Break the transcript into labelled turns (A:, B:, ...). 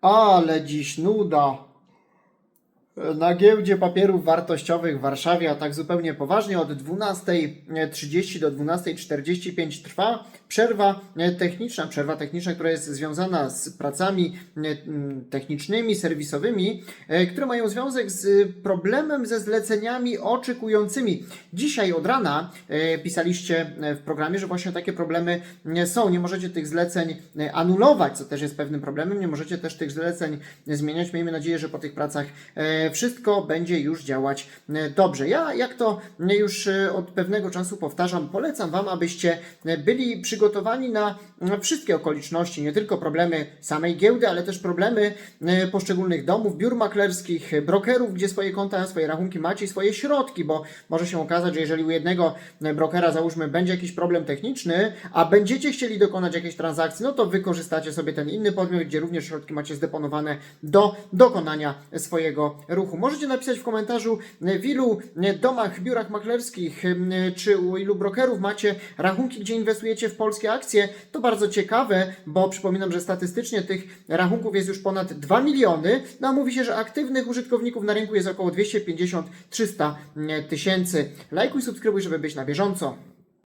A: Ale dziś nuda. Na giełdzie papierów wartościowych w Warszawie, a tak zupełnie poważnie, od 12.30 do 12.45 trwa przerwa e, techniczna, przerwa techniczna, która jest związana z pracami e, technicznymi, serwisowymi, e, które mają związek z problemem ze zleceniami oczekującymi. Dzisiaj od rana pisaliście w programie, że właśnie takie problemy są. Nie możecie tych zleceń anulować, co też jest pewnym problemem. Nie możecie też tych zleceń zmieniać. Miejmy nadzieję, że po tych pracach wszystko będzie już działać e, dobrze. Ja, jak to e, już e, od pewnego czasu powtarzam, polecam Wam, abyście e, byli przygotowani na wszystkie okoliczności, nie tylko problemy samej giełdy, ale też problemy e, poszczególnych domów, biur maklerskich, e, brokerów, gdzie swoje konta, swoje rachunki macie i swoje środki, bo może się okazać, że jeżeli u jednego e, brokera załóżmy będzie jakiś problem techniczny, a będziecie chcieli dokonać jakiejś transakcji, no to wykorzystacie sobie ten inny podmiot, gdzie również środki macie zdeponowane do dokonania swojego ruchu. Możecie napisać w komentarzu, e, w ilu e, domach, biurach maklerskich e, czy u ilu brokerów macie rachunki, gdzie inwestujecie w polskie akcje. To bardzo ciekawe, bo przypominam, że statystycznie tych rachunków jest już ponad 2 miliony, no a mówi się, że aktywnych użytkowników na rynku jest około 250-300 tysięcy. Lajkuj, subskrybuj, żeby być na bieżąco.